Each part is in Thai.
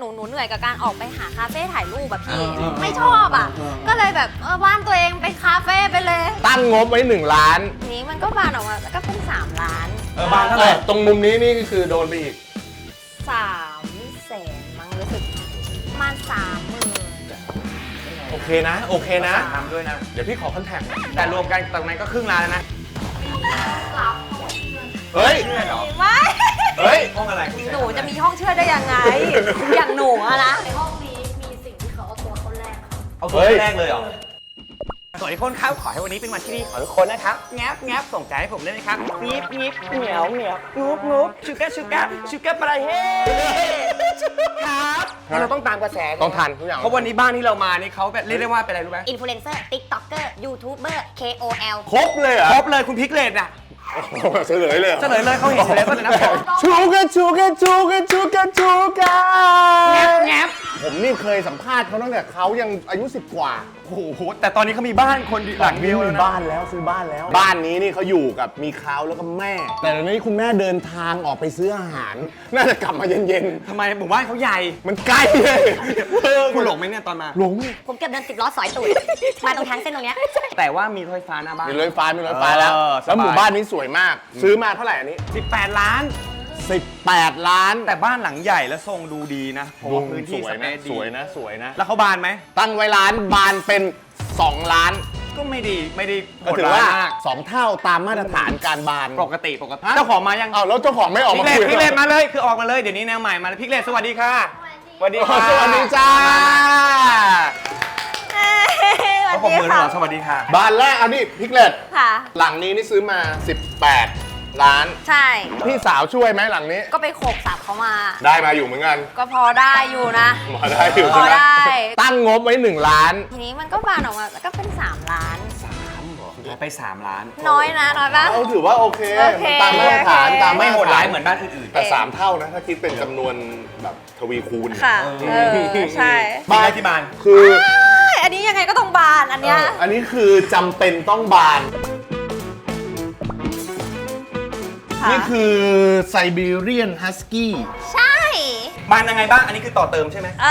หนูหนูเหนื่อยกับการออกไปหาคาเฟ่ถ่ายรูปแบบพี่ เออไม่ชอบอะ เออเออ ก็เลยแบบเออบ้านตัวเองเป็นคาเฟ่ไปเลยตั้งงบไว้1ล้านทีนี้มันก็บานออกมาแล้วก็เป็น3ล้านเออบ้านเท่าไหร่เออตรงมุมนี้นี่คือโดนไปอีก3แสนมั้งรู้สึกประมาณสามหมื่นโอเคนะ โอเคนะ ทำด้วยนะ เดี๋ยวพี่ขอคอนแทคแต่รวมกันตรงนั้นก็ครึ่งล้านแล้วนะ เฮ้ยเชื่อเหรอไม่ เฮ้ยห้องอะไรหนูจะมีห้องเชื่อได้ยังไง อย่างหนูอะนะ ในห้องนี้มีสิ่งที่เขาเอาตัวเขาแลกค่ะเอาตัวเฮ้ยแรกเลยเหรอสวัสดีคนครับ ขอให้วันนี้เป็นวันที่ดีของทุกคนนะครับ แงบแงบส่งใจให้ผมได้ไหมครับงีบงีบเหนียวเหนียวงูบงูบชูก้าชูก้าชูก้าปลาเฮ้ครับเราต้องตามกระแสต้องทันทุกอย่างเพราะวันนี้บ้านที่เรามานี่เขาแบบเรียกได้ว่าเป็นอะไรรู้ไหมอินฟลูเอนเซอร์ติ๊กต็อกเกอร์ยูทูบเบอร์ KOL ครบเลยเหรอครบเลยคุณพิกเลตน่ะ เฉลยเลยหรอเฉลยเลยเขาเห็นเฉลยก็เลยนะผมชูกันชูกันชูกันชูกันชูกันแงบแงบผมนี่เคยสัมภาษณ์เขาตั้งแต่เขายังอายุ 10 กว่าโอ้โหแต่ตอนนี้เขามีบ้านคนหลังเดียวแล้วมีนะ บ้านแล้วซื้อบ้านแล้ว บ้านนี้นี่เขาอยู่กับมีเขาแล้วก็แม่ แต่ตอนนี้คุณแม่เดินทางออกไปซื้ออาหาร น่าจะกลับมาเย็นทำไมหมู่บ้านเขาใหญ่ๆ มันใกล้เลยเออคุณหลงไหมเนี่ยตอนมา หลงผมเกือบเดินสิบล้อสอยตูด มาตรงทางเส้นตรงเนี้ยแต่ว่ามีรถไฟฟ้าหน้าบ้าน มีรถไฟฟ้ามีรถไฟฟ้าแล้ว เออสบาย แล้วหมู่บ้านนี้สวยมาก ซื้อมาเท่าไหร่อันนี้ 18 ล้าน 18 ล้าน แต่บ้านหลังใหญ่และทรงดูดีนะเพราะว่าพื้นที่สวสยเปนะซดีสวยนะสวยนะ แล้วเขาบานไหม ตั้งไว้ล้านบานเป็น 2 ล้าน ก็ไม่ดีไม่ได้โหก็ดถือร้าว่ายมาก 2 เท่าตามมาตรฐานการบานปกติปกติฮะเจ้าของมายัง อ้าวแล้วเจ้าของไม่ออกพิมากเลตคุยพิกเลตมาเลยคือออกมาเลยเดี๋ยวนี้แนวใหม่มาเลยพิกเลตสวัสดีค่ะสวัสดีอ๋อค่ะสวัสดีจ้าเขาบอกมือหน่อยสวัสดีค่ะบานแรกเอานี่พิกเลตค่ะ หลังนี้นี่ซื้อมา 18 ล้าน ใช่ พี่สาวช่วยไหมหลังนี้ ก็ไปโขกสับเขามา ได้มาอยู่เหมือนกันก็พอได้อยู่นะ มาได้อยู่พอใช่ไหมได้ ตั้งงบไว้1ล้าน ทีนี้มันก็บานออกมาแล้วก็เป็น 3 ล้านไป 3 ล้าน น้อยนะน้อยปะ เอาถือว่าโอเคโอเคตามมาตรฐานโอเค ตามไม่ตฐโหดร้ายเหมือนบ้านอื่น แต่3เท่านะ ถ้าคิดเป็นจำนวนแบบทวีคูณ ค่ะ เออ ใช่ๆ บ้านที่บ้านคือ ใช่อันนี้ยังไงก็ต้องบานอันเนี้ยอันนี้คือจำเป็นต้องบาน ค่ะ นี่คือไซบีเรียนฮัสกี้ใช่บ้านยังไงบ้าง อันนี้คือต่อเติมใช่ไหม เอ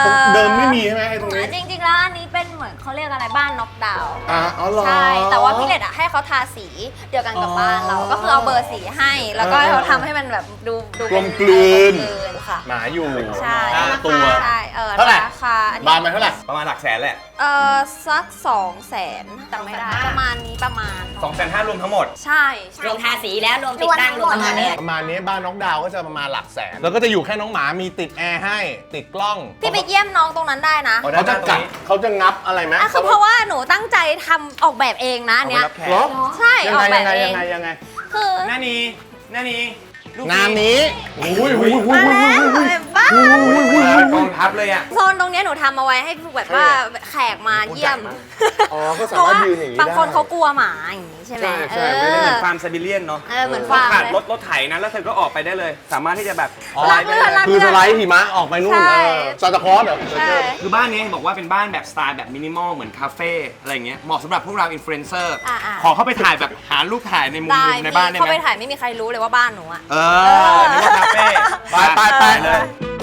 อเดิมไม่มีใช่ไหมไอ้ตรงนี้ จริงๆแล้วอันนี้เป็นเหมือนเขาเรียกอะไรบ้านน็อกดาวน์ อ่าอ๋อเหรอ ใช่ แต่ว่าพี่เลดอะให้เขาทาสีเดียวกันกับบ้านเรา อ๋อก็คือเอาเบอร์สีให้ แล้วก็เออให้เขาทำให้มันแบบดูดูกลมกลืน กลมกลืนค่ะ หมาอยู่ใช่ห้าตัวใช่ เออเท่าไหร่ ราคาอันบานนี้ไปเท่าไหร่ ประมาณหลักแสนแหละเออสักสองแสนจำไม่ได้ ประมาณนี้ประมาณ2 5 0 0 0รวมทั้งหมด ใช่ใช่ รวมทาสีแล้วรวมติดตั้งรวมประมาณเนี้ยประมาณนี้บ้านน้องดาวก็จะประมาณหลักแสน แล้วก็จะอยู่แค่น้องหมามีติดแอร์ให้ ติดกล้องพี่ไปเยี่ยมน้องตรงนั้นได้นะอ๋อเขาจะกัดเขาจะงับอะไรไหมอะคือเพราะว่าหนูตั้งใจทำออกแบบเองนะอันเนี้ยเอาไว้รับแขกเหรอใช่ยัออกไงแบบยังไงเอยังงไงยังไงคือหน้านี้หน้านี้ลูกนามนี้อุ้ยอุ้ยอุ้ยมาแล้วอะไรบ้ากองทัพเลยอะ โซนตรงเนี้ยหนูทำเอาไว้ให้แบบว่าแขกมาเยี่ยมอ๋อก็สาเพราะมารถว่ายืนอย่างนี้บางคนได้เขากลัวหมาอย่างนี้ใช่ไหมใช่ใช่เอไม่ได้เหมือนอฟาร์มไซบีเรียนเนาะเออเหมือนพอฟาร์มขาดเลยรถรถไถนะแล้วเธอก็ออกไปได้เลย สามารถที่จะแบบอ๋อสไลด์ไปได้รักเลยเลืคือสไลด์หิมะออกไปนู่นใช่ เออซานตาคลอสเหรอ ใช่ คือบ้านนี้บอกว่าเป็นบ้านแบบสไตล์แบบมินิมอลเหมือนคาเฟ่อะไรอย่างเงี้ยเหมาะสำหรับพวกเราอินฟลูเอนเซอร์อ่าๆ ขอเข้าไปถ่ายแบบหารูปถ่ายในมุมได้มุมในบ้านได้เข้าไหมไปถ่ายไม่มีใครรู้เลยว่าบ้านหนูอะ เออนึกว่าคาเฟ่ไปไปไป เลยอะ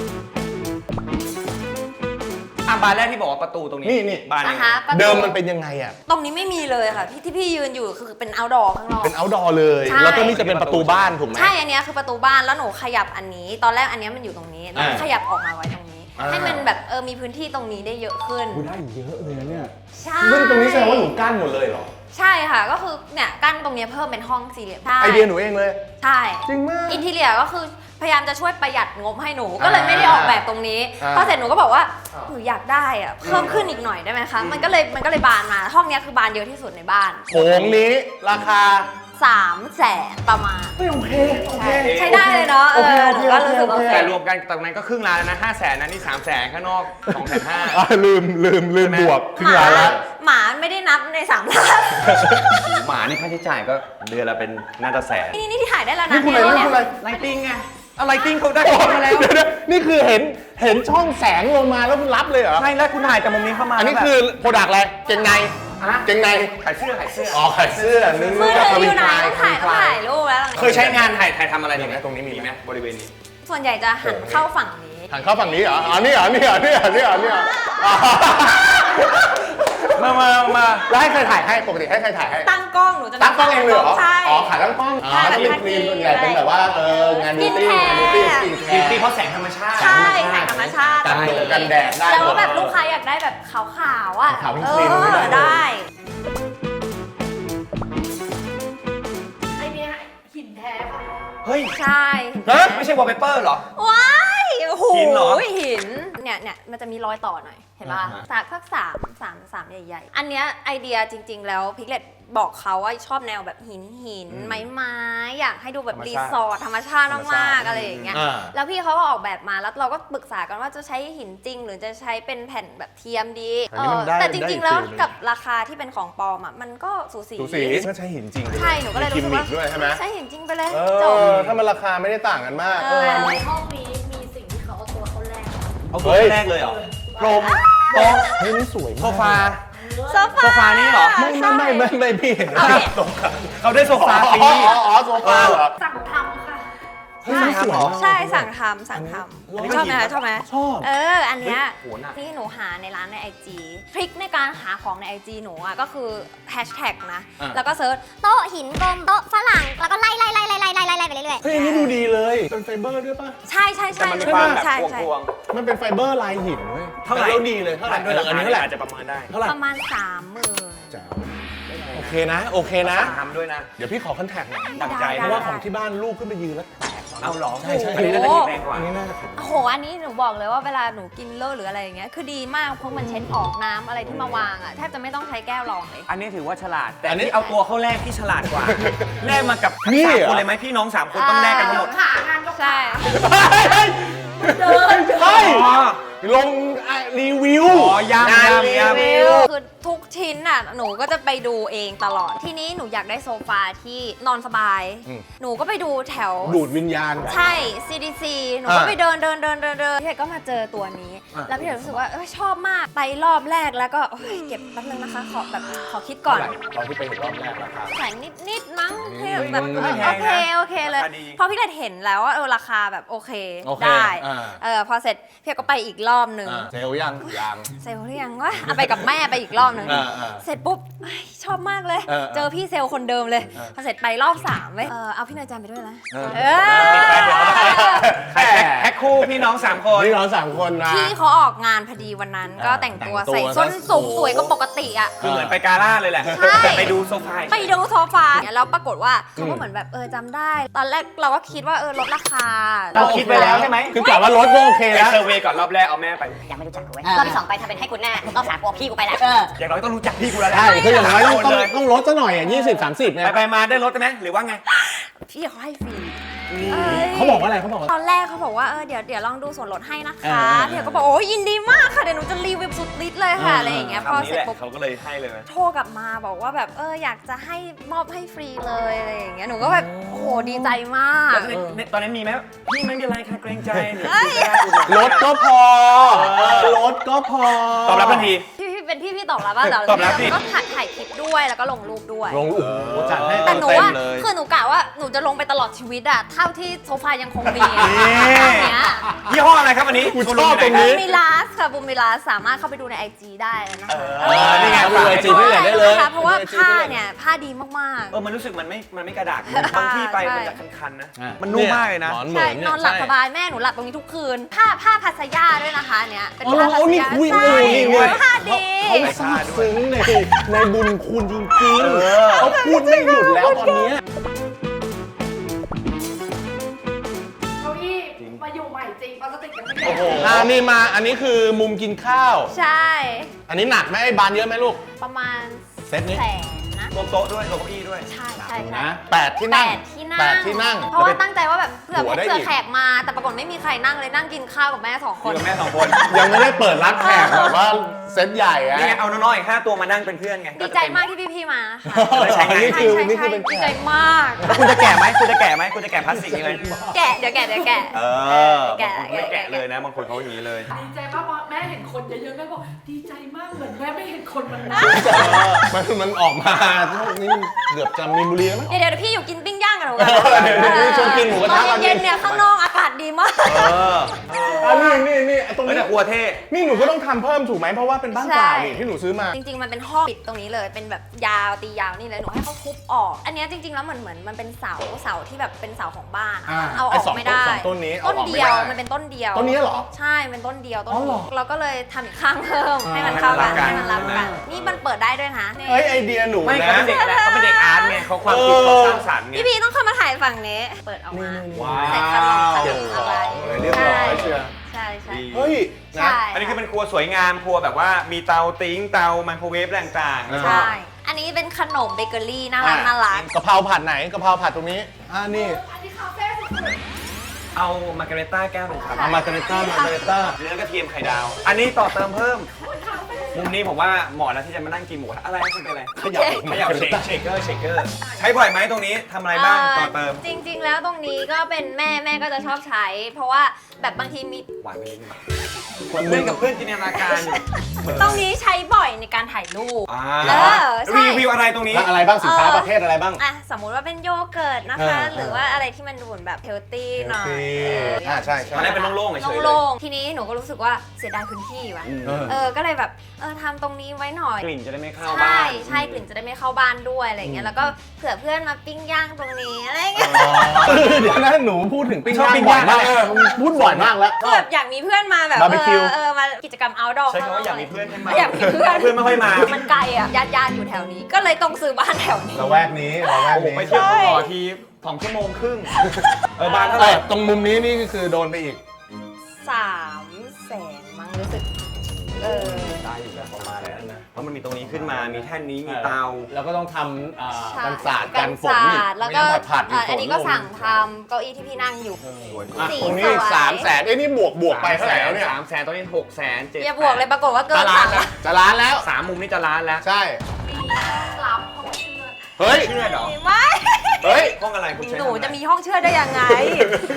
บานแรกที่บอกว่าประตูตรงนี้นี่นี่ บานยังไงนะคะประตูเดิมมันเป็นยังไงอะ ตรงนี้ไม่มีเลยค่ะที่ที่พี่ยืนอยู่คือเป็น outdoor ข้างนอก เป็น outdoor เลย ใช่ แล้วก็นี่จะเป็นประตูบ้านถูกไหม ใช่อันเนี้ยคือประตูบ้านแล้วหนูขยับอันนี้ ตอนแรกอันเนี้ยมันอยู่ตรงนี้แล้วอ่าขยับออกมาไว้ตรงนี้ อ่า ให้มันแบบเออมีพื้นที่ตรงนี้ได้เยอะขึ้นได้เยอะเลยนะเนี่ยใช่ซึ่งตรงนี้แสดงว่าหนูกั้นหมดเลยเหรอ ใช่ค่ะก็คือเนี่ยกั้นตรงเนี้ยเพิ่มเป็นห้องสี่เหลี่ยมใช่ไอเดียหนูเองเลย ใช่จริงมาก อินทีเรียก็คือ พยายามจะช่วยประหยัดงบให้หนูก็เลยไม่ได้ออกแบบตรงนี้อ่าพอเสร็จหนูก็บอกว่าหนูอยากได้อะเพิ่มขึ้นอีกหน่อยได้ไหมคะมันก็เลยมันก็เลยบานมา ห้องเนี้ยคือบานเยอะที่สุดในบ้านโถงนี้ราคา3แสนประมาณ ไม่โอเคโอเค ใช้ได้เลยเนาะเอโอเคอโอหเคนูก็รู้สึกโอโอเคเค แต่รวมกันตรงนั้นก็ครึ่งล้านแล้วนะห้าแสนนะนี่สามแสนข้างนอกสองแสนห้า อะลืมลืมลืมบวกครึ่หงมาล้านแล้วหมาไม่ได้นับในสามล้านหมานี่ค่าใช้จ่ายก็เดือนละเป็นน่าจะแสน นี่นี่ที่ถ่ายได้แล้วนะนี่คุณอะไรเยนี่คุณอะไร ไลติ้งไงเอาไลติ้งเขาได้ของมาแล้ว เดี๋ยวๆนี่คือเห็นเห็นช่องแสงลงมาแล้วคุณรับเลยเหรอ ใช่แล้วคุณถ่ายจากมุมนี้เข้ามาอันนี้แล้วแบบคือโปรดักต์อะไร เกงในฮะเกงใน ขายเสื้อขายเสื้อ อ๋อขายเสื้อนึกมือว่าถือทอวินยู่ไหนคลายต้องถ่ายต้องถ่ายรูปแล้วเคยใช้งานถ่ายถ่ายทำอะไรอย่างไหมเงี้ยตรงนี้มีมีไหไหมมบริเวณนี้ ส่วนใหญ่จะหันเข้าฝั่งนี้ หันเข้าฝั่งนี้เหรออ๋อนี่เหรอนี่เหรอนี่เหรอนี่เหรอนี่เหรออ๋อ มามามาแล้วให้ใครถ่ายให้ปกติให้ใครถ่ายให้ ตั้งกล้องหนูจะตั้งกล้องเองเลยเหรอ ใช่ อ๋อขายตั้งกล้องอ๋อใช่ถ้าเป็นครีมส่วนใหญ่เป็นแบบว่าเอองานบิวตี้ Skin งานบิวตี้ care สกินแคบิวร์ตี้เพราะแสงธรรมชาติ ใช่ถ่ายธรรมชาติกันเหนือกันแดดได้แล้วหมก็ด แบบลูกค้าอยากได้แบบขาวๆอะขาวๆเป็นเอครีมไม่ได้อได้ไอเนี้ยหินแท้ค่ะเฮ้ยใช่ ฮะไม่ใช่วอลเปเปอร์เหรอ ว้ายโอ้โหหินเหรอ หิน เนี่ยเนี่ยมันจะมีรอยต่อหน่อยเห็นป่ะอ่าฮะสากสักสามสามสามใหญ่ ๆ อันเนี้ยไอเดียจริง ๆ แล้วพิกเลตบอกเขาว่าชอบแนวแบบหินหินไม้ไม้อยากให้ดูแบบธรรมรีชาติสอร์ทธรรมชาติธรรมชาติมากๆอะไรอย่างเงี้ย อ่า แล้วพี่เขาก็ออกแบบมาแล้วเราก็ปรึกษากันว่าจะใช้หินจริง หรือจะใช้เป็นแผ่นแบบเทียมดีอันนี้มันได้เออแต่ได้จอีริง กๆ แล้วฟิลหนึ่ง กับราคาที่เป็นของปลอมอะมันก็สูสีสูสีก็ใช้หินจริงใช่ หนูก็เลยมีรู้สึกว่ากิมมิคด้วยใช่ไหมใช้หินจริงไปเลยเอจบ อถ้ามันราคาไม่ได้ต่างกันมากเออ ในห้องนี้มีสิ่งที่เขาเอาตัวเขาแลกค่ะเอาตัวเฮ้ย แรกเลยเหรอพรม โต๊ะเฮ้ยนี่สวยมาก โซฟา โซฟาโซฟานี่เหรอ ไม่ไม่ไม่ไม่ไม่พี่เห็นเอาดิเขาได้โซฟาฟรีอ๋ออ๋ออ๋อโซฟาเหรอ สั่งทำค่ะ เฮ้ยมันสวยมาก ใช่สั่งทำสั่งทอันนี้ำชอบไหมคะชอบไหมชอบ เออ อันเนี้ยเฮ้ยโหหนัก ที่หนูหาในร้านใน IG ทริคในการหาของใน IG หนูอะก็คือแฮชแท็กนะ อะ แล้วก็เซิร์ชโต๊ะหินกลมโต๊ะฝรั่งแล้วก็ไล่ไล่ไล่ไล่ไล่ไล่ไล่ไล่ไปเรื่อยๆเฮ้ยอันนี้ดูดีเลย เป็นไฟเบอร์ด้วยป่ะ ใช่ใช่แต่ใช่มันมีใช่ความแบบใช่พวงใช่พวงมันเป็นไฟเบอร์ลายหินเว้ยเท่าไหร่แล้วดีเลยเท่าไหร่ด้วยราอันคานี้เท่าไหร่ อาจจะประเมินได้ เท่าไหร่ประมาณสามหมื่นแจ๋วโอเค นะ โอเคนะทำด้วยนะ เดี๋ยวพี่ขอคอนแทคหน่อยดังใจ เพราะว่าของที่บ้านลูกขึ้นไปยืนแล้วแตกเอาเหรอใช่ใช่อันนี้น่าจะดีแรงกว่า อันนี้น่าจะถึงโอ้โห อันนี้หนูบอกเลยว่าเวลาหนูกินเลอะหรืออะไรอย่างเงี้ย คือดีมากเพราะมันเช็ดออกน้ำอะไรที่มาวางอะแทบจะไม่ต้องใช้แก้วรองเลย อันนี้ถือว่าฉลาด แต่อัอันนนี้นี้เอาตัวเข้าแรกที่ฉลาดกว่า แลกมากับทั้งนี่สามเหรอ คนเลยไหมพี่น้องสามคนต้องแลกกันทั้งหมดขางานก็ใช่ เฮ้ยเฮ้ยอ๋อลงอะรีวิว อ๋อยำงานยำรียำวิว คือทุก ชิ้นอะหนูก็จะไปดูเองตลอด ทีนี้หนูอยากได้โซฟาที่นอนสบาย อืม หนูก็ไปดูแถว ดูดวิญญาณ ใช่ CDC หนูก็อ่าไปเดินเดินเดินเดินเดินพี่เอกก็มาเจอตัวนี้ อ่าแล้วพี่เอกรู้สึกว่าเอยชอบมาก ไปรอบแรกแล้วก็โอ้ยเก็บแป๊บนึงนะคะ ขอแบบขอคิดก่อนตอนที่ไปเห็นรอบแรกราคา แสนนิดนิดๆมั้งพี่อืมแบบไม่เออแพโองเคนะโอเคเลย ราคาดี พอพี่เอกเห็นแล้วว่าเออราคาแบบโอเคโอเคได้อ่า เออพอเสร็จพี่เอกก็ไปอีกรอบหนึ่ง อ่าเซลลยังยัง เซลล์หรือยังวะเอาไปกับแม่ไปอีกรอบหนึ่งอ่าอ่า เสร็จปุ๊บเอ้ยชอบมากเลยเออเจอพี่เซลล์คนเดิมเลยเออ พอเสร็จไปรอบสามเว้ยเออเอาพี่เนยจันไปด้วยนะเออ เอปิดไปเดี๋ยวเอาไปอแพ็คแพ็คคู่พี่น้องสามคน นี่เราสามคนนะ พี่เขาออกงานพอดีวันนั้นก็แต่งตัวแต่งตัวใส่ส้นสูงโอ้โหสวยก็ปกติอะ คือเหมือนไปกาล่าเลยแหละ ใช่แต่ไปดูโซฟาไปดูโซฟาเนี่ยแล้วปรากฏว่าเขาก็เหมือนแบบเออจำได้ ตอนแรกเราก็คิดว่าเออลดราคาเราคิดไปแล้วใช่ไหมคือกะว่ารถก็โอเคไปแล้ว เซอร์เวย์ก่อนรอบแรกเอาแม่ไป ยังไม่รู้จักกูเว้ยรอบที่สองไปทำเป็นให้คุณแน่รอบสามกลัวพี่กูไปแล้วอย่างน้อยต้องรู้จักพี่กูแล้วแหละใช่คืออย่างน้อยต้องโนต้องเลยต้องลดซะหน่อยอะยี่สิบสามสิบเนี่ยไปไปมาได้รถไหมหรือว่าไง พี่เขาให้ฟรีนี่ยเขาบอกว่าอะไรเขาบอกว่า ตอนแรกเขาบอกว่าเออเดี๋ยวเดี๋ยวลองดูส่วนลดให้นะคะเออเออ พี่เขาก็บอกโอ้ยยินดีมากค่ะเดี๋ยวหนูจะรีวิวสุดฤทธิ์เลยค่ะอะไรอย่างเงี้ยพอคำนี้เสร็จแหละปุ๊บ เขาก็เลยให้เลยไหมโทรกลับมาบอกว่าแบบเอออยากจะให้มอบให้ฟรีเลยอะไรอย่างเงี้ยหนูก็แบบโอ้โหดีใจมากแล้วในในตอนนั้นมีไหมพี่ไม่เป็นไรค่ะเกรงใจหรือเอ้ยรถก็พอรถก็พอตอบรับทันที พี่พี่ เป็นพี่พี่ตอบรับว่าตอบรับดิก็ถ่ายถ่ายคลิปด้วยแล้วก็ลงรูปด้วย ลงโอ้โหจัดให้แต่หนูเต็มว่าๆเลยคือหนูกะว่าหนูจะลงไปตลอดชีวิตอะเท่าที่โซฟายังคงมีอะนี่อันเนี้ยยี่ห้ออะไรครับอันนี้กูชอบตรงนี้ บูมิลาสค่ะบูมิลาสสามารถเข้าไปดูใน IG ได้เลยนะคะเออนี่ไงดูไอจีพี่แหละได้เลยนะคะเพราะว่าดู IG ผ้าพี่แหละเนี่ยผ้าดีมาก เออมันรู้สึกมันไม่มันไม่กระดากบางที่ไปมันจะคันๆนะ อะมันนุ่มมากเลยนะ หมอนๆเหมืใช่อนเยนอนหลับใช่สบายแม่หนูหลับตรงนี้ทุกคืน ผ้าผ้าพัสยาด้วยนะคะอันเนี้ยเป็นอ๋อผ้าพัเอาสนี่ยาคุยใช่โอ้นี่เว้ยผ้า ดี เขาซาบซึ้งในในบุญคุณจริงๆเขาพูดไม่หยุดแล้วตอนเนี้ย เก้าอี้มาอยู่ใหม่จริงพลาสติกยังไม่แข็โอ้งโหอ่านี่มาอันนี้คือมุมกินข้าว ใช่ อันนี้หนักไหมไอ้บานเยอะไหมลูก ประมาณเซตนี้ แสนนะ รวมโต๊ะด้วยรวมเก้าอี้ด้วย ใช่ใช่ใช่นะแปดที่แปนั่งดที่ นั่งแปดที่นั่งเพราะว่าตั้งใจว่าแบบเผื่อหัวได้เผื่ออีกแขกมาแต่ปรากฏไม่มีใครนั่งเลยนั่งกินข้าวกับแม่สองคคุยนกับแม่สองคนยังไม่ได้เปิดรับแขกแบบว่าเซตใหญ่อะ นี่ไงเอาน้อยๆอีกห้าตัวมานั่งเป็นเพื่อนไงดีใจมากที่พี่ๆมาค่ะใช่ไงนี่คือใช่นี่คือใช่เป็นแขดีใจกมาก แล้วคุณจะแกะไหมคุณจะแกะไหมคุณจะแกะพลาสติกยังไงแกะเดี๋ยวแกะเดี๋ยวแกะ เออแกะบางคนไม่แกะแกะเลยนะบางคนเขาอย่างนี้เลย ดีใจมากเพราะแม่เห็นคนเยอะๆแม่บอกดีใจมากเหมือนแม่ไม่เห็นคนมันนะมันมันออกมาช่วงนี้มันเกือบจะมีบุรีแล้วมั้ง เดี๋ยวเดี๋ยวพี่อยู่กินปิ้งย่างกันหนูกันเดี๋ยวเดี๋ยวชวนกินหมูกระทะตอนเย็นๆเนี่ยข้างนอกอากาศ ดีมาก เอออันนี้นี่นี่ไอ้ตรงเฮ้ยนี้แต่ครัวเท่ นี่หนูก็ต้องทำเพิ่มถูกไหมเพราะว่าเป็นบ้านเปล่าใช่นี่ที่หนูซื้อมา จริงๆ มันเป็นห้องปิดตรงนี้เลย เป็นแบบยาวตียาวนี่เลย หนูให้เขาทุบออก อันเนี้ยจริงๆ แล้วเหมือนเหมือนมันเป็นเสาเสาที่แบบเป็นเสาของบ้านอะอ่าเอาอไอ้อกสองไม่ได้สองต้นนี้เอาต้นออกไม่เดียวได้มันเป็นต้นเดียวต้นนี้เหรอใช่ เป็นต้นเดียวต้นอ๋อเหรนี้อเราก็เลยทำอีกข้างเพิ่มอ่าให้มันเข้ากัน ให้ให้มัมันนรัรับบกักันนนี่มันเปิดได้ด้วยนะนี่เฮ้ยไอเดียหนูไม่นะเขาเป็นเด็กนะเขาเป็นเด็กอาร์ตไงเขาความคิดเขาสร้างสรรค์ไง พี่พีต้องเข้ามาถ่ายฝั่งนี้ เปิดออกมา ว้าใส่ขนมขนมอะไรเรียบร้อยใช่เชียว ใช่ใช่ ดี เฮ้ยใช่อันนี้คือเป็นครัวสวยงามครัวแบบว่ามีเตาติ้งเตาไมโครเวฟอะไรต่างๆแล้วก็ ใช่ อันนี้เป็นขนมเบเกอรี่น่ารักอะ น่ารัก กะเพราผัดไหนกะเพราผัดตรงนี้อ่านี่อันนี้คาเฟ่สุดเอามาการเรต้าแก้วหนึ่งครับเอามาการเนต้ามาการเนต้าเนื้อกระเทียมไข่ดาว อันนี้ต่อเติมเพิ่ม มุมนี้ผมว่าเหมาะแล้วที่จะมานั่งกินหมูกระทะอะไรคุณเป็นอะไรขยับขยับเชคเชคเกอร์เชคเกอร์ใช้บ่อยไหมตรงนี้ทำอะไรบ้างต่อเติม จริง ๆ แล้วตรงนี้ก็เป็นแม่แม่ก็จะชอบใช้ เพราะว่าแบบบางทีมีหวานไปนิดนึงเล่นกับเพื่อนจินตนาการอยู่ตรงนี้ใช้บ่อยในการถ่ายรูป อ่าเออใช่ รีวิวอะไรตรงนี้ แล้วอะไรบ้างสินค้าเออประเภทอะไรบ้าง อะสมมุติว่าเป็นโยเกิร์ตนะคะ เออหรือว่าอะไรที่มันดูเหมือนแบบเฮลตี้หน่อย healthy อ่าใช่ใช่ ตอนแรกเป็นโล่งๆเฉยๆเลย โล่งๆทีนี้หนูก็รู้สึกว่าเสียดายพื้นที่ว่ะ เออ เออ ก็เลยแบบ เออทำตรงนี้ไว้หน่อย กลิ่นจะได้ไม่เข้าใช่บ้านใช่กลิ่นจะได้ไม่เข้าบ้านด้วยอะไรอย่างเงี้ยแล้วก็เผื่อเพื่อนมาปิ้งย่างตรงนี้อะไรอย่างเงี้ยเดี๋ยวนะหนูพูดถึงปิ้งชอบย่างปิ้งบ่อยย่างมากเออพูดบ่อยมากแล้ว ก็แบบอยากมีเพื่อนมาแบบบาร์บีคิวเออเออมากิจกรรม outdoor ใช้คำว่าอยากมีเพื่อนให้มาอยากมีเพื่อนเพื่อนไม่ค่อยมา มันไกลอะญาติญาติๆอยู่แถวนี้ ก็เลยต้องซื้อบ้านแถวนี้ ระแวกนี้ระแวกโอ้โหนี้ไปเที่ยวต่อทีสองชั่วโมงครึ่งเออบ้านเท่าไหร่เออตรงมุมนี้นี่ก็คือโดนไปอีก สามแสนมั้งรู้สึก เออ เพราะมันมีตรงนี้ขึ้นมา มีแท่นนี้ มีเตา แล้วก็ต้องทำอ่าใช่กันศาสตร์กักันนฝนศาอีกสตร์แล้วก็มีผัดๆมีอะฝอันนนี้ก็ลงสั่งทำเก้าอี้ที่พี่นั่งอยู่อะสีตรงนี้สวย สามแสนเอ้ยนี่บวกบวกไปเท่าไหร่แล้วเนี่ยสามแสนตอนนี้หกแสนเจ็ดอย่าบวกเลยปรากฏว่าเกิจะนล้าสั่นงแล้วจะล้านแล้ว สามมุมนี่จะล้านแล้วใช่รับเพราะว่าเชื่อเฮ้ย เชื่อเหรอไม่ เฮ้ย ห้องอะไรคุณใช้หนูทำอไรจะมีห้องเชื่อดได้ยังไง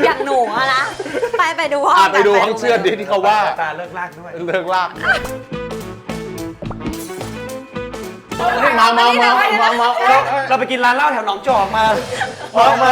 อย่างหนูอะนะ ไปไปดูห้องอะไปดูกันห้องเชื่อดดิที่เขาว่า ตาเลิกลากด้วย เลิกลาก มามามามามาเราเออเราไปกินร้านเหล้าแถวหนองจอกมามามา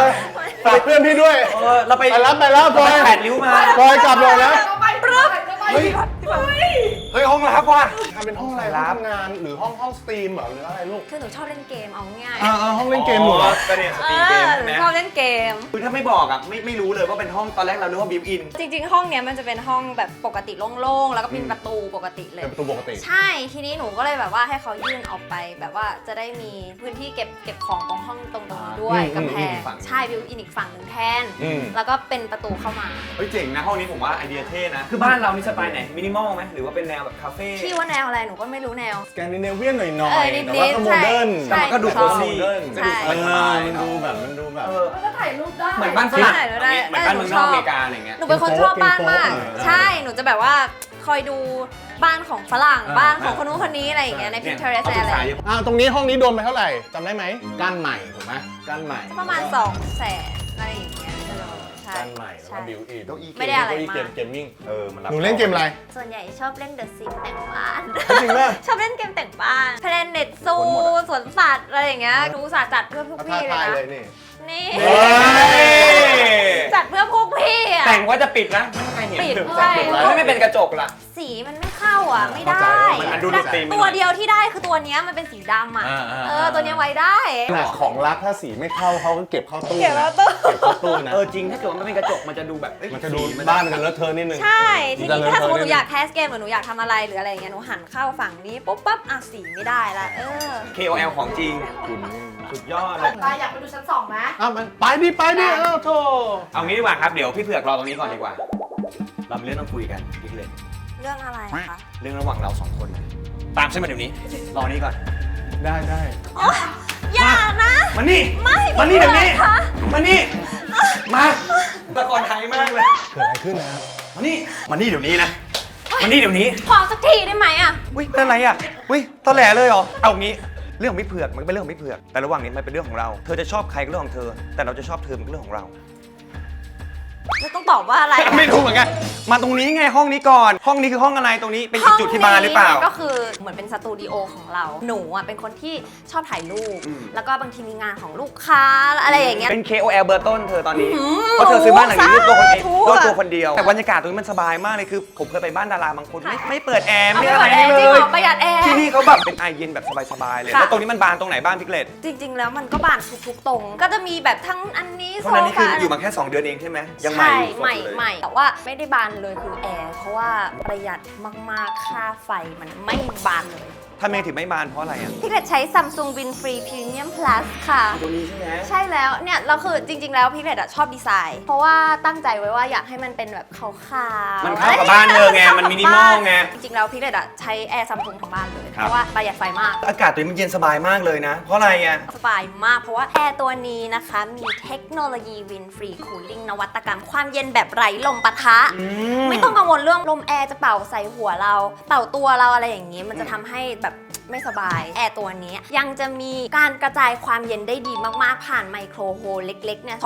ฝากเพื่อนพี่ด้วย เออเราไปไปรับไปแล้วพลอยแปดริ้วมา พลอยกลับเลยแล้วเราไปปรึ๊บเราไปเฮ้ย เฮ้ยห้องลับว่ะทำเป็นห้องอะไรรัห้องบทำงานหรือห้องห้องสตรีมเหรอหรืออะไรลูกคือหนูชอบเล่นเกมเอาง่ายอ่าห้องเล่นเกมหนูเหรอก็เนี่ยสเอตรีมเกมอใช่หไหนูมชอบเล่นเกม คือถ้าไม่บอกอะไม่ไม่รู้เลยว่าเป็นห้องตอนแรกเรานึกว่าบิวอิน จริง ๆ ห้องเนี้ยมันจะเป็นห้องแบบปกติโล่งๆ แล้วก็เป็นประตูปกติเลย เป็นประตูปกติ ใช่ทีนี้หนูก็เลยแบบว่าให้เขายื่นออกไปแบบว่าจะได้มีพื้นที่เก็บเก็บของตรงห้องตรงตรงนี้ด้วยอืมกำแพงอืมฝั่ง ใช่วิวอินอีกฝั่งหนึ่งแทน อืม แล้วก็เป็นประตูเข้ามา เฮ้ยเจ๋งนะห้องนี้ผมว่าไอเดียเท่นะ คือบ้านเรานี่สไตล์ไหนมินิมอลไหมหรือว่าเป็นแนวแบบคาเฟ่พี่ว่าแนวอะไรหนูก็ไม่รู้แนว สแกนดิเนเวียนหน่อยหน่เอออยนิดๆแต่ว่าก็โมเดิร์นใช่ แต่มันก็ดูใช่โคซี่โมเดิร์นใช่ เออมันดูแบบมันดูแบบ เออ มันก็ถ่ายรูปได้เหมือนบ้านฝรั่งใช่ได้เหมือนบ้านเมืองนอกอเมริกาอะไรเงี้ย หนูเป็นคนชอบบ้านมากเกมโป๊ะใช่หนูจะแบบว่าคอยดูบ้านของฝรั่งอ่าบ้านของคนนู้นคนนี้อะไรอย่างเงี้ยใน Pinterest เขาอะไรศึกษาเยอะอ่าตรงนี้ห้องนี้โดนไปเท่าไหร่จำได้ไหมกั้นใหม่ถูกไหมกั้นใหม่ ประมาณ2องแสนอะไรอย่างเงี้ย ใช่กั้นใหม่แล้วใช่ ก็บิวอินเก้าอี้ไม่ได้อะไรเก้าอี้เกมมากเกมมิ่งเออมันรับหนูเล่นเกมอะไร ส่วนใหญ่ชอบเล่น The Sims แต่งบ้าน จริงป่ะ ชอบเล่นเกมแต่งบ้าน Planet Zoo สวนสัตว์อะไรอย่างเงี้ยดูสัตว์จัดเพื่อพวกท้าพี่เลทายยเลนะยนี่ นี่เฮ้ย จัดเพื่อพวกพี่อะแต่งว่าจะปิดนะไม่มีใครเห็นปิดใช่ถ้าไม่เป็นกระจกล่ะ สีมันไม่เข้าอะ ไม่ได้เข้าใจมันดูดนตรีมันหน่อยตัวเดียวที่ได้คือตัวเนี้ยมันเป็นสีดำอะ อ่าอ่าเออตัวเนี้ยไว้ได้ขนาดของรักถ้าสีไม่เข้าเขาก็เก็บเข้าตู้เก็บนะเข้าตู้ เก็บเข้าตู้นะเออจริงถ้าเกิดว่ามันเป็นกระจกมันจะดูแบบเอ้ยมันจะดูสีบ้านมันจะเลอะเทอะนิดนึง ใช่ทีมันนี้จะถ้าสมมติหเลนูอะเทอะนิดนึงอยากแคสเกมหรือหนูอยากทำอะไรหรืออะไรอย่างเงี้ยหนูหันเข้าฝั่งนี้ปุ๊บปั๊บอะสีไม่ได้ละเออ KOL ของจริงคุณนี่สุดยอดเลยไปอยากไปดูชั้นสองไหมอ้าวมันไปดิไปดิเอ้าโธ่เอางี้ดีกว่าครับ เดี๋ยวพี่เผือกรอตรงนี้ก่อนดีกว่า เรามีเรื่องต้องคุยกันพี่เลยเรื่องอะไรคะเรื่องระหว่างเราสองคนนะตามฉันมาเดี๋ยวนี้ รอนี้ก่อน ได้ได้อย่านะ มานี่ไม่มานี่เดี๋ยวนี้คะมานี่ มาละครไทยมากเลย เกิดอะไรขึ้นนะครับมานี่ มานี่เดี๋ยวนี้นะ มานี่เดี๋ยวนี้ขอสักทีได้ไหมอะ อุ้ยเป็นอะไรอะอุ้ยตอแหลเลยเหรอ เอางี้ เรื่องของพี่เผือกมันก็เป็นเรื่องของพี่เผือก แต่ระหว่างนี้มันเป็นเรื่องของเรา เธอจะชอบใครก็เรื่องของเธอ แต่เราจะชอบเธอมันก็เรื่องของเรา จะต้องตอบว่าอะไรไม่รู้เหมือนกัน มาตรงนี้ไงห้องนี้ก่อน ห้องนี้คือห้องอะไรตรงนี้เป็นอีกจุดที่มาหรือเปล่าห้งนี้ก็คือเหมือนเป็นสตูดิโอของเรา หนูอะเป็นคนที่ชอบถ่ายรูปอืมแล้วก็บางทีมีงานของลูกค้าอะไรอย่างเงี้ย เป็น KOL เบอร์ต้นเธอตอนนี้อื้อหือเพราะเธอซื้อบ้านหลังนี้ด้วยตัวคนเองสาธุด้วยตัวคนเดียว แต่บรรยากาศตรงนี้มันสบายมากเลยคือ ผมเคยไปบ้านดาราบางคนไม่ไม่เปิดแอร์เอาไม่ไปอะไรเปิดแอร์เลจริงเหยรอประหยัดแอร์ที่นี่เขาแบบเป็นไอเย็นแบบสบายๆเลยค่ะแล้วตรงนี้มันบานตรงไหนบ้างพิกเลตจริง ๆ แล้วมันก็บานทุกๆตรง ก็จะมีแบบทั้งอันนี้เพราะฉะนั้นนี่คือโซฟาอยู่มาแค่ 2 เดือนเองใช่ไหมยังใหม่ใช่อยู่ใหม่สดอยู่เลยใหม่แต่ว่าไม่ได้บานเลยคือแอร์เพราะว่าประหยัดมากๆค่าไฟมันไม่บานเลย ถ้าเมย์ถึงไม่บานเพราะอะไรอะพี่เกดใช้ Samsung Win Free Premium Plus ค่ะ ตัวนี้ใช่ไหมใช่แล้วเนี่ยเราคือจริง ๆ แล้วพี่เกดอะชอบดีไซน์ เพราะว่าตั้งใจไว้ว่าอยากให้มันเป็นแบบขาวๆมันเข้ากับบ้านเธอไง มันมินิมอลไง จริงๆแล้วพี่เกดอะใช้แอร์ซัมซุงทั้งบ้านเลยครับเพราะว่าประหยัดไฟมาก อากาศตัวนี้มันเย็นสบายมากเลยนะ เพราะอะไรอะ สบายมากเพราะว่าแอร์ตัวนี้นะคะมีเทคโนโลยี Win Free Cooling นวัตกรรมความเย็นแบบไร้ลมปะทะ ไม่ต้องกังวลเรื่องลมแอร์จะเป่าใส่หัวเรา เป่าตัวเราอะไรอย่างนี้ มันจะทำให้แบบไม่สบาย แอร์ตัวนี้ยังจะมีการกระจายความเย็นได้ดีมากๆ ผ่านไมโครโฮลเล็กๆเนี่ย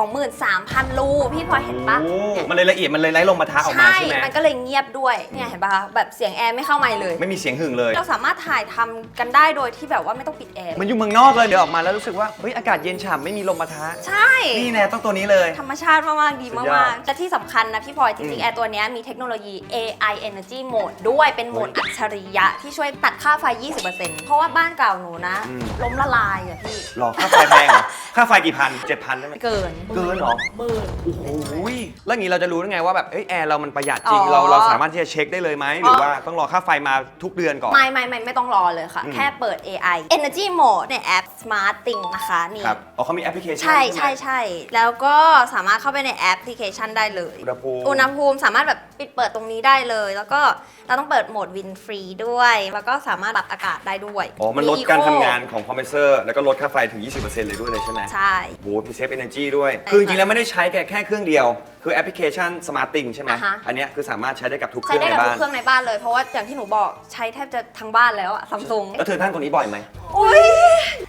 23,000รูพี่พลอยเห็นปะโอ้เนี่ยมันเลยละเอียดมันเลยไร้ลมปะทะออกมาใช่ไหมมันก็เลยเงียบด้วยเนี่ยเห็นปะแบบเสียงแอร์ไม่เข้าไมค์เลย ไม่มีเสียงหึ่งเลย เราสามารถถ่ายทำกันได้โดยที่แบบว่าไม่ต้องปิดแอร์มันอยู่เมืองนอกเลยเดี๋ยวออกมาแล้วรู้สึกว่าเฮ้ยอากาศเย็นฉ่ำไม่มีลมปะทะใช่ นี่แน่ต้องตัวนี้เลย ธรรมชาติมาก ๆ ดีสุดยอมาดกๆและที่สำคัญนะพี่พลอยจอืริงมๆแอร์ตัวเนี้ยมีเทคโนโลยี AI Energy Mode ด้วยเป็นโหมดอัจฉริยะที่ช่วยตัดค่าไฟ20%เพราะว่าบ้านเก่าหนูนะ อืม ล้มละลายอะพี่ หรอค่าไฟแพงเหรอ ค่าไฟกี่พันเจ็ดพันได้ไหมเกิน เกินเหรอหมื่นโอ้ยแล้วอย่างนี้เราจะรู้ได้ไงว่าแบบเอ้ยแอร์เรามันประหยัดจริงอ๋อ เราเราสามารถที่จะเช็คได้เลยไหมหรือว่าต้องรอค่าไฟมาทุกเดือนก่อน ไม่ไม่ไม่ไม่ต้องรอเลยค่ะ อืม แค่เปิด AI Energy Mode ในแอป Smart Thing นะคะนี่ครับอ๋อเขามีแอปพลิเคชันใช่ไหมใช่ใช่แล้วก็สามารถเข้าไปในแอปพลิเคชันได้เลย อุณหภูมิ อุณหภูมิสามารถแบบ ปิดเปิดตรงนี้ได้เลย แล้วก็เราต้องเปิดโหมดวินฟรีด้วย แล้วก็สามารถปรับอากาศได้ด้วยอ๋อ มันลด Eco การทำงานของคอมเพรสเซอร์ แล้วก็ลดค่าไฟถึง 20%เลยด้วยเลยใช่ไหมใช่ โหมีเซฟเอเนจีด้วย ใช่คือจริงๆแล้วไม่ได้ใช้แค่แค่เครื่องเดียว คือแอปพลิเคชัน Smart Thing ใช่ไหมอ่าฮะ อันเนี้ยคือสามารถใช้ได้กับทุกเคใช้รื่องได้ในกับทุบ้ากนเครื่องในบ้านเลย เพราะว่าอย่างที่หนูบอกใช้แทบจะทั้งบ้านแล้วอะซัมซุงแล้วเธอนั่งตรงนี้บ่อยไหม อุ้ย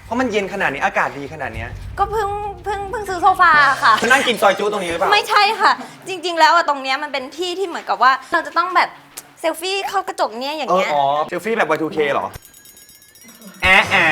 เพราะมันเย็นขนาดนี้อากาศดีขนาดเนี้ยก็เพิ่งเพิ่งเพิ่งซื้อโซฟาค่ะเธอนั่งกินซอยจู้ตรงนี้หรือเปล่า ไม่ใช่ค่ะ จริง ๆ แล้วอะตรงเนี้ยมันเป็นที่ที่เหมือนกับว่า เราจะต้องแบบเซลฟี่เข้ากระจกเนี่ยอย่างเออเงี้ย อ๋อเซลฟี่แบบ Y2K เหรอแอะแอะ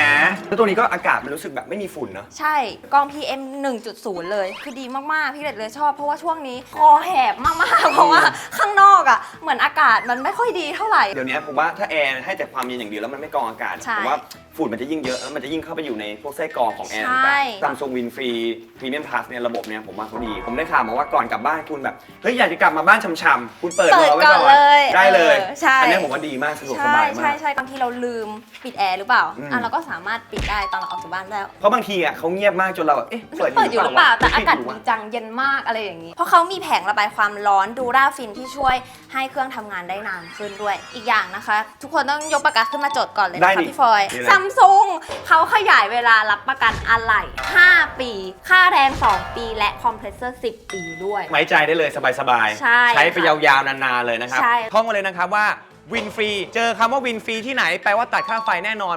แล้วตรงนี้ก็อากาศมันรู้สึกแบบไม่มีฝุ่นเนอะใช่กล้อง PM 1.0 เลย คือดีมาก ๆ พี่เด็ดเลยชอบ เพราะว่าช่วงนี้คอแหบมากๆ เพราะว่าข้างนอกอะเหมือนอากาศมันไม่ค่อยดีเท่าไหร่ เดี๋ยวนี้ผมว่าถ้าแอร์ให้แต่ความเย็นอย่างเดียวแล้วมันไม่กรองอากาศใช่ ผมว่า ฝุ่นมันจะยิ่งเยอะแล้วมันจะยิ่งเข้าไปอยู่ในพวกไส้กรองของแอร์ใช่ ซัมซุงวินฟรีพรีเมียมพลัสเนี่ยระบบเนี่ยผมว่าเขาดี ผมได้ข่าวมาว่าก่อนกลับบ้านคุณแบบ เฮ้ยอยากจะกลับมาบ้านช่ำๆคุณเปิดรเปิดอไว้ก่ก่ออนนเลยได้เลยออใช่ อันนี้ผมว่าดีมากสะดวกสใช่บายมาใช่ก ใช่บางทีเราลืมปิดแอร์หรือเปล่าอืม อะเราก็สามารถปิดได้ตอนเราออกจากบ้านแล้ว เพราะบางทีอะเขาเงียบมากจนเราแบบเอ๊ะเปิดอยู่หรือเปล่าแต่อากาศปิดดียู่ะจังเย็นมากอะไรอย่างนี้ เพราะเขามีแผงระบายความร้อนดูราฟินที่ช่วยให้เครื่องทำงานได้นานขึ้นด้วย อีกอย่างนะคะ ทุกคนต้องยกปากกาขึ้นมาจดก่อนเลยได้นะคะดิพี่ฟอยนี่เลยซัมซุงเขาขยายเวลารับประกันอะไหล่ 5 ปี ค่าแรง 2 ปี และคอมเพรสเซอร์ 10 ปีด้วย ไว้ใจได้เลยสบายๆ ใช่ใช้ไปค่ะยาวๆ นานๆ เลยนะครับ ใช่ ท่องมาเลยนะครับว่าวินฟรี เจอคำว่าวินฟรีที่ไหน แปลว่าตัดค่าไฟแน่นอน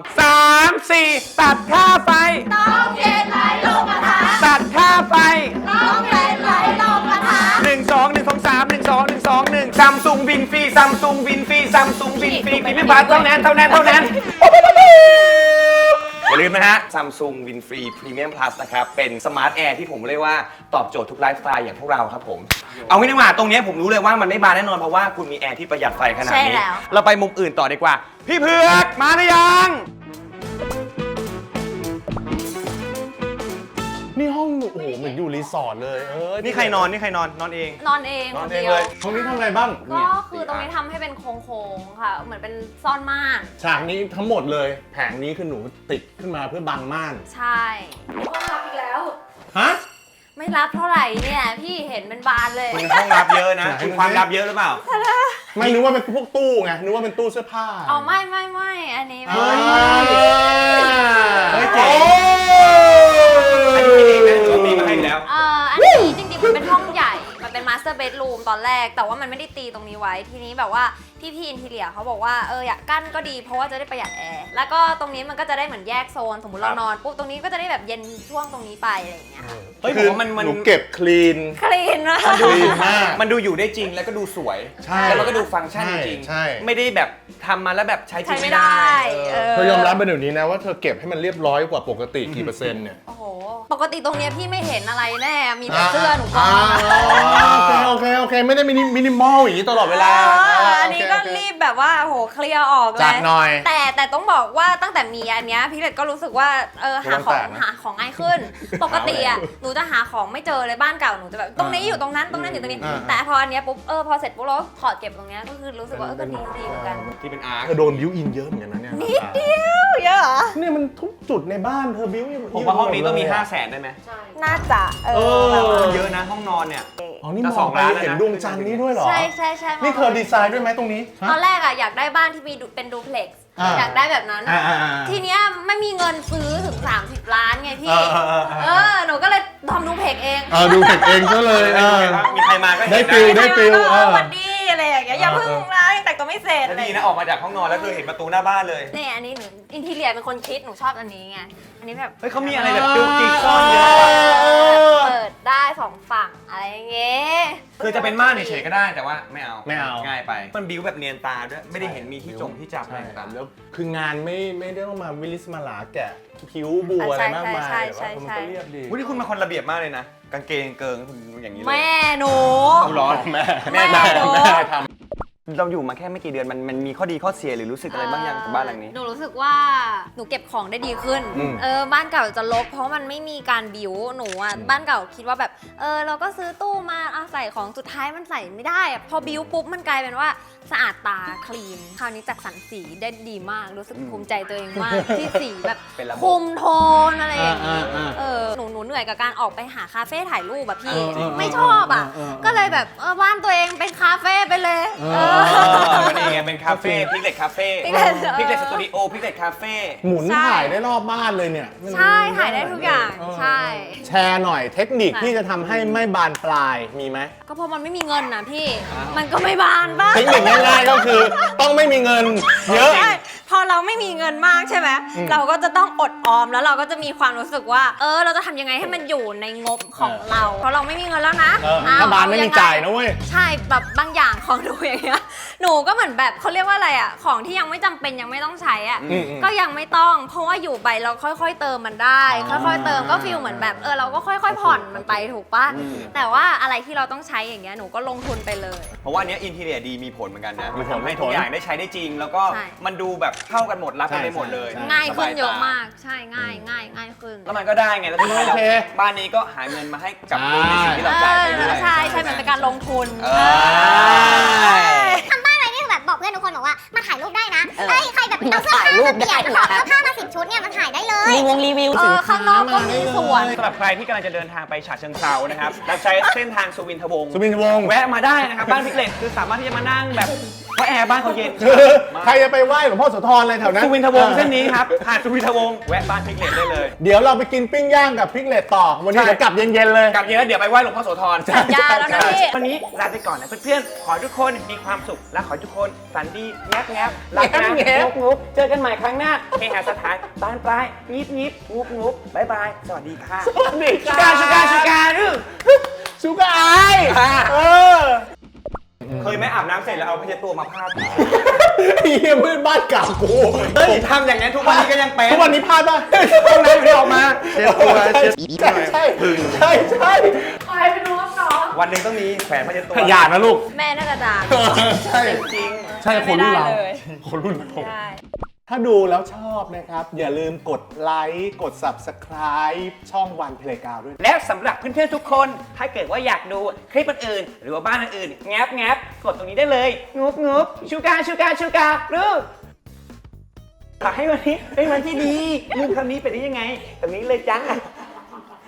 3 4 ตัดค่าไฟ ต้องเย็นไหลลมปะทะตัดค่าไฟ ต้องเย็นไหลลมปะทะ1 2 1 2 3 1 2 1 2 1ซัมซุงวินฟรีซัมซุงวินฟรีซัมซุงวินฟรีพิมพ์บาทเท่านั้นเท่านั้นเท่านั้นอย่าลืมนะฮะซัมซุงวินฟรีพรีเมียมพลัสนะครับ เป็นสมาร์ทแอร์ที่ผมเรียกว่าตอบโจทย์ทุกไลฟ์สไตล์อย่างพวกเราครับผม เอางี้ดีกว่าตรงเนี้ยผมรู้เลยว่ามันไม่บานแน่นอน เพราะว่าคุณมีแอร์ที่ประหยัดไฟขนาดใช่นี้แล้วเราไปมุมอื่นต่อดีกว่า พี่เผือกมาหรือยัง อ้โหเหมือนอยู่รีสอร์ทเลย เออนี่ใครนอนนี่ใครนอนนอนเอง นอนเองนอนคนเองเดียว เลยห้องนี้ทำอะไรบ้างก็คือตรงนี้ทำให้เป็นโค้งๆค่ะ เหมือนเป็นซ่อนม่าน ฉากนี้ทั้งหมดเลย แผงนี้คือหนูติดขึ้นมาเพื่อบังม่านใช่ ห้องรับอีกแล้ว ฮะ ไม่รับเท่าไหร่เนี่ย พี่เห็นเป็นบานเลย คุณห้องรับเยอะนะคุณความลับเยอะหรือเปล่า ไม่นึกว่าเป็นพวกตู้ไงนึกว่าเป็นตู้เสื้อผ้าอ๋อไม่ไม่ไม่อันนี้ไม่ อ่าเฮ้ยเจ๋งอันนี้มีเอ เอออันนี้จริงๆมันเป็นห้องใหญ่มันเป็นมาสสเตอร์เบดรูมตอนแรก แต่ว่ามันไม่ได้ตีตรงนี้ไว้ทีนี้แบบว่า พี่พี่อินทีเลียเขาบอกว่าเอออยากกั้นก็ดีเพราะว่าจะได้ประหยัดแอร์แล้วก็ตรงนี้มันก็จะได้เหมือนแยกโซน สมมติเรานอนปุ๊บตรงนี้ก็จะได้แบบเย็นช่วงตรงนี้ไปอะไรอย่างเงี้ยค่ะเฮ้ยผคืมอว่ามันมันหนูเก็บคลีน คลีนนะคลีนมากมันดูอยู่ได้จริงแล้วก็ดูสวยใช่แล้วมันก็ดูฟังก์ชันใช่จริงใช่ ไม่ได้แบบทำมาแล้วแบบใช้จริใช้งไม่ไม่ได้ได้เอ เธอยอมรับไปเดี๋ยวนี้นะว่าเธอเก็บให้มันเรียบร้อยกว่าปกติกี่เปอร์เซ็นต์เนี่ยโอ้โหปกติตรงเนี้ยพี่ไม่เห็นอะไรแน่ มีแต่เสื้อหนูกอ่าองโอเคโอเคโอเคไม่ได้มินิมินิมอลอย่างนี้ตลอดเวลาเอออันโเคนี้ก็โอเครีบแบบว่าโหเคลียร์ออกเลยจัดหน่อย แต่แต่ต้องบอกว่าตั้งแต่มีอันเนี้ยพี่เล็กก็รู้สึกว่าเออหาไม่ขต้อองงแตะนะหาของง่ายขึ้น ปกติอะหนูจะหาของไม่เจอเลยบ้านเก่าหนูจะแบบตรงนี้อยู่ตรงนั้นตรงนั้นอยู่ตรงนี้ อ่า แต่พออันเนี้ยปุ๊บเออพอเสร็จปุ๊บเราถอดเก็บตรงเนี้ยก็คือรู้สึกว่าเออก็ดีดีเหมือนกันที่เป็นอาร์เธอโดนบิวอินเยอะเหมือนกันนะเนี่ยนิดเดียวเยอะเหรอเนี่ยมันทุกจุดในบ้านเธอบิวผมว่าห้องนี้ต้องมี 5 0 0แสนได้ไหมน่าจะเอเอออแบบว่ามันเยอะนะห้องนอนเนี่ย อ๋อ นี่จะมสอองงไปล้านแล้วนะ เห็นดวงจันทร์นี้ด้วยเหรอ ใช่ใช่ใช่นี่เธอดีไซน์ด้วยไหมตรงนี้ฮะ ตอนแรกอะอยากได้บ้านที่มีดูเป็นดูเพล็กซ์อ่า อยากได้แบบนั้น อ่าอ่าอ่า ทีเนี้ยไม่มีเงินซื้อถึง 30 ล้านไงพี่ เออเออเออเออหนูก็เลยทำดูเพล็กซ์เองเออดูเก็บเองซะเลยเออ มีใครมาก็เห็นได้นะฟิล ได้ ฟิลเอเอออหวันดีอะไรอย่างเงี้ยอย่าเพิ่งเออนะยังแต่งตัวไม่เสร็จแล้วอะไรดีอย่างนะเงี้ยออกมาจากห้องนอนแล้วคือเห็นประตูหน้าบ้านเลยนี่อันนี้หนูอินทีเรียเป็นคนคิดหนูชอบอันนี้ไง อันนี้แบบเฮ้ยเขามีอะไรแบบจุกจิกซ่อนเยอะอะเออเปิดได้สองฝั่งอะไรอย่างเงี้ยคือจะเป็นม่านเฉยๆก็ได้แต่ว่าไม่เอาไม่เอา ง่ายไป มันบิวแบบเนียนตาด้วย ไม่ได้เห็นมีที่จงที่จับอะไรใช่ต่างแล้วคืองานไม่ไม่ได้ต้องมาวิลิสมาลาแกะคิ้วบัวอะไรมากมายใช่แต่ใช่ว่ามันใช่ก็เรียบดีๆอุ้ยที่คุณเป็นคนระเบียบมากเลยนะ กางเกงเกิงคุณอย่างนี้เลยแม่หนู เอาร้อน แม่แม่แม่หนูแม่ท เราอยู่มาแค่ไม่กี่เดือนมันมันมีข้อดีข้อเสียหรือรู้สึกอะไรบ้างยังกับบ้านหลังนี้ หนูรู้สึกว่าหนูเก็บของได้ดีขึ้น อืมเออบ้านเก่าจะลกเพราะมันไม่มีการบิวหนูอะบ้านเก่าคิดว่าแบบเออเราก็ซื้อตู้มาเอาใส่ของสุดท้ายมันใส่ไม่ได้อะพอบิวปุ๊บมันกลายเป็นว่า สะอาดตาคลีน คราวนี้จัดสรรสีได้ดีมากรู้สึกภูมิใจตัวเองมาก ที่สีแบบเป็นระบบคุมโทนอะไรอย่างนี้อ่าอ่าอ่าเออหนูหนูเหนื่อยกับการออกไปหาคาเฟ่ถ่ายรูปแบบพี่ เออเออไม่ชอบอะ เออเออเออก็เลยแบบเออบ้านตัวเองเป็นคาเฟ่ไปเลยเอเอออมันเองไงเป็นคาเฟ่พิกเล็ตคาเฟ่ Piglet พิกเล็ตสตูดิโอพิกเล็ตคาเฟ่ หมุนใช่ ถ่ายได้รอบบ้านเลยเนี่ยใช่ถ่ายได้ทุกอย่างเใช่ แชร์หน่อยเทคนิคค่ะที่จะทำให้ไม่บานปลายมีไหมก็เพราะมันไม่มีเงินนะพี่ มันก็ไม่บานบ้าง เทคนิคง่ายๆก็คือ ต้องไม่มีเงิน เยอะ ใช่พอเราไม่มีเงินมากใช่ไหมเราก็จะต้องอดออมแล้วเราก็จะมีความรู้สึกว่า เออ เราจะทำยังไงให้มันอยู่ในงบของเออเรา เพราะเราไม่มีเงินแล้วนะเอออ้ถ้าบานไม่เอมีงงจ่ายนะเว้ย ใช่แบบบางอย่างของหนูอย่างเงี้ยหนูก็เหมือนแบบเขาเรียกว่าอะไรอะของที่ยังไม่จำเป็นยังไม่ต้องใช้อะอืมอืมก็ยังไม่ต้อง เพราะว่าอยู่ไปเราค่อย ๆ เติมมันได้อ่าค่อย ๆ เติมก็ฟีลเหมือนแบบเออเราก็ค่อย ๆ ผ่อนมันไปถูกปะแต่ว่าอะไรที่เราต้องใช้อย่างเงี้ยหนูก็ลงทุนไปเลย เพราะว่าอันเนี้อินทีเรียดีมีผลเหมือนกันนะมีผลทำให้มีผลทุกอย่างได้ใช้ได้จริง แล้วก็ใช่ มันดูแบบเข้ากันหมดรับกันได้หมดเลยใช่ ง่ายขึ้นสบตเยอะมากใช่ง่ายง่ายง่ายขึ้นแล้วมันก็ได้ไงแล้วที่ให้เราโอเค บ้านนี้ก็หาเงินมาให้กับใช่ในสิ่งที่เราจ่ายไปด้วยเออใช่ใช่มันเป็นการลงทุนเออทำบ้านไว้นี่คือแบบบอกเพื่อนทุกคนบอกว่ามาถ่ายรูปได้นะเฮ้ยใครแบบเอาเสื้อผ้ามาเปลี่ยนเอาเสื้อผ้ามาสิบ ชุดเนี่ยมาถ่ายได้เลยมีวงรีวิวเออข้างนอกก็มีสวน สำหรับใครที่กำลังจะเดินทางไปฉะเชิงเซานะครับเราใช้เส้นทางสุวินทวงศ์สุบินทวงศ์ แวะมาได้นะครับ บ้านพิกเลตคือสามารถที่จะมานั่งแบบเพ ราะแอร์บ้านเขาเย็นคือใครจะไปไหว้หลวงพ่อโสธรอะไรแถวนั้นสุวินทวงศ์เส้นนี้ครับผ่านสุวินทวงศ์แวะบ้านพิกเลตได้เลย เดี๋ยวเราไปกินปิ้งย่างกับพริกเลตต่อ วันนี้ใช่เดี๋ยวกลับเย็นๆเลย กลับเย็นแล้วเดี๋ยวไปไหว้หลวงพ่อโสธรสัญญาแล้วนะพี่วันนี้ลาไปก่อนนะเพื่อนๆ ขอให้ทุกคนมีความสุข และขอให้ทุกคนฝันดีแงบแงบรักนะแงบงบงบเจอกันใหม่ครั้งหน้าเคหสถานบ้านปลายยิบยิบงุบงุบบายบาย สวัสดีค่ะสวัสดีชูค่ะการชูการชูการดื้อชูกาไอายเออ เคยไหมอาบน้ำเสร็จแล้วเอาผ้าเช็ดตัวมาพาดเฮียเพื่อนบ้านเก่ากูเฮ้ยทำอย่างนั้นทุกวันนี้ก็ยังเป็นทุกวันนี้พลาดป่ะห้องน้ำไม่ได้ออกมาเช็ดตัวเช็ดใช่ใช่ใช่ใช่ไปไปดูห้องนอนวันหนึ่งต้องมีแขวนผ้าเช็ดตัวขยานนะลูก แม่น่าจะด่าใช่จริง ใช่คนรุ่นเราไม่ได้เลยคนรุ่นเราใช่ ถ้าดูแล้วชอบนะครับ อย่าลืมกดไลค์กด subscribe ช่องวันเพลย์กาวด้วย และสำหรับเพื่อนๆทุกคน ถ้าเกิดว่าอยากดูคลิปอื่นๆหรือว่าบ้านอื่นๆแงบแงบกดตรงนี้ได้เลยงบงบชูการชูการชูการรูขอให้วันนี้เป็นวันที่ดีลืมคำนี้ไปได้ยังไงตรงนี้เลยจ้า